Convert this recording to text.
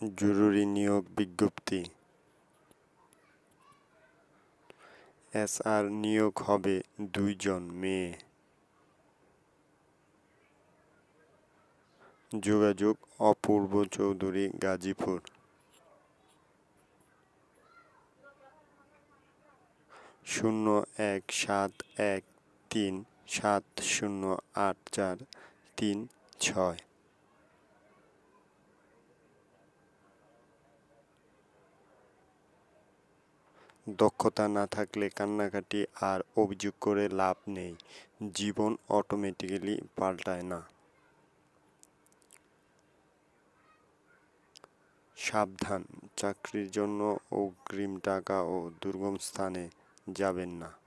জরুরি নিয়োগ বিজ্ঞপ্তি। এসআর নিয়োগ হবে দুইজন মেয়ে। যোগাযোগ অপূর্ব চৌধুরী, গাজীপুর। শূন্য এক সাত এক তিন সাত শূন্য আট চার তিন ছয়। দক্ষতা না থাকলে কান্নাকাটি আর অভিযোগ করে লাভ নেই। জীবন অটোমেটিক্যালি পাল্টায় না। সাবধান, চাকরির জন্য অগ্রিম টাকা ও দুর্গম স্থানে যাবেন না।